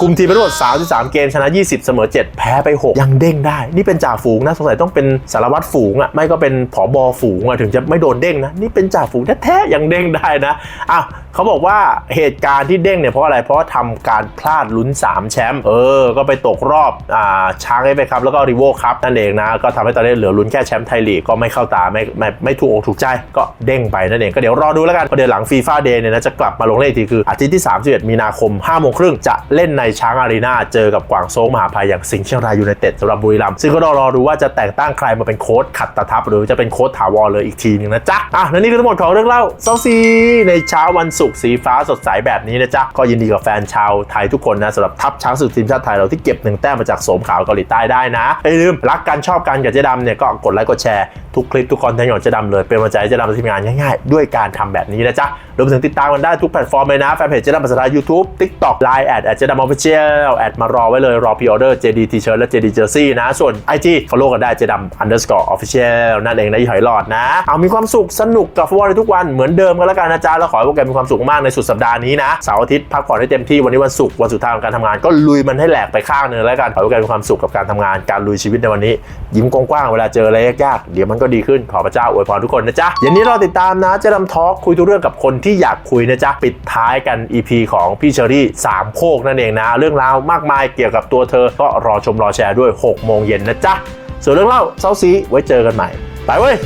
คุมทีมไปทั้งหมด33 เกมชนะ 20 เสมอ 7 แพ้ไป 6 ยังเด้งได้ นี่เป็นจ่าฝูงนะสงสัยต้องเป็นสารวัตรฝูงอะไม่ก็เป็นผอบอฝูงอะถึงจะไม่โดนเด้งนะนี่เป็นจ่าฝูงแท้ๆยังเด้งได้นะอ้าวเขาบอกว่าเหตุการณ์ที่เด้งเนี่ยเพราะอะไรเพราะว่าทำการพลาดลุ้น3แชมปเออ ก็ไปตกรอบอ่าช้างเอฟเอครับแล้วก็ริโวครับนั่นเองนะ ก็ทำให้ตอนนี้เหลือลุ้นแค่แชมป์ไทยลีกก็ไม่เข้าตาไม่ไม่ไม่ถูกอกถูกใจก็เด้งไปนั่นเองก็เดี๋ยวรอดูแล้วกันเพระเดี๋ยวหลังฟีฟ่าเดย์เนี่ยนะจะกลับมาลงเล่นอีกทีคืออาทิตย์ที่ 31 มีนาคม5โมงครึ่งจะเล่นในช้างอารีนาเจอกับกวางโซงมหาภัยอย่างสิงห์เชียงรายยูไนเต็ดสำหรับบุรีรัมย์ซึ่งก็รอรอดูว่าจะแต่งตั้งใครมาเป็นโค้ชขัดตะทับหรือจะเป็นโค้ชถาวรเลยอีกทีหนึงนะจ๊ะอะและนี่คือทั้งหมดของเรื่องเล่าเซาซีในเช้าวันศุกร์สีฟ้าสดใสแบบนี้นะจ๊ะก็ยินดีกับแฟนชาวไทยทุกคนนะสำหรับทัพช้างศึกทีมชาติไทยเราที่เก็บหนึ่งแต้มมาจากโสมขาวเกาหลีใต้ได้นะอย่าลืมรักกันชอบกันกับเจ๊ดำเนี่ยก็กดไลค์กดแชร์ทุกคลิปทุกคอนเทนต์ของเจ๊ดำเลยเป็นกำลังใจให้เจ๊ดำทีมงานง่ายๆ ด้วยการทำแบบนี้นะจ๊ะรวมถึงติดตามกันได้ทุกแพลตฟอร์มเลยนะแฟนเพจเจ๊ดำภาษาไทย YouTube TikTok Line แอดเจ๊ดำออฟฟิเชียลแอดมารอไว้เลยรอพ r ออเดอร์ JD T-shirt และ JD Jersey นะ ส่วน IG follow กันได้เจดำ underscore official นั่นเองนะยี่หอยหลอดนะ เอามีความสุขสนุกกับฟุตบอลในทุกวันเหมือนเดิมกันแล้วกันนะจ๊ะแล้วขอให้พวกแกมีความสุขมากในสุดสัปดาห์นี้นะเสาร์อาทิตย์พักผ่อนให้เต็มที่วันนี้วันศุกร์วันสุดท้ายของการทำงานก็ลลุยมันให้แหลกไปข้างหนึ่งแล้วกันขอให้กแกมีความสุขกับการทำงาน การลุยชีวิตในวันนี้ ยิ้มกว้างๆ เวลาเจออะไรยากๆ เดี๋ยวมันก็ดีขึ้น ขอพระเจ้าอวยพรทุกคนนะจ๊ะเย็นนี้เรอติดตามนะเจะดำทอล์กคุยทุกเรื่องกับคนที่อยากคุยนะจ๊ะ ปิดท้ายกัน EP ของพี่เชอรี่สามโคกนั่นเองนะ เรื่องราวมากมายเกี่ยวกับตัวเธอ ก็รอชมรอแชร์ด้วย6โมงเย็นนะจ๊ะ ส่วนเรื่องเล่าเซาซีไว้เจอกันใหม่ ไปเว้ย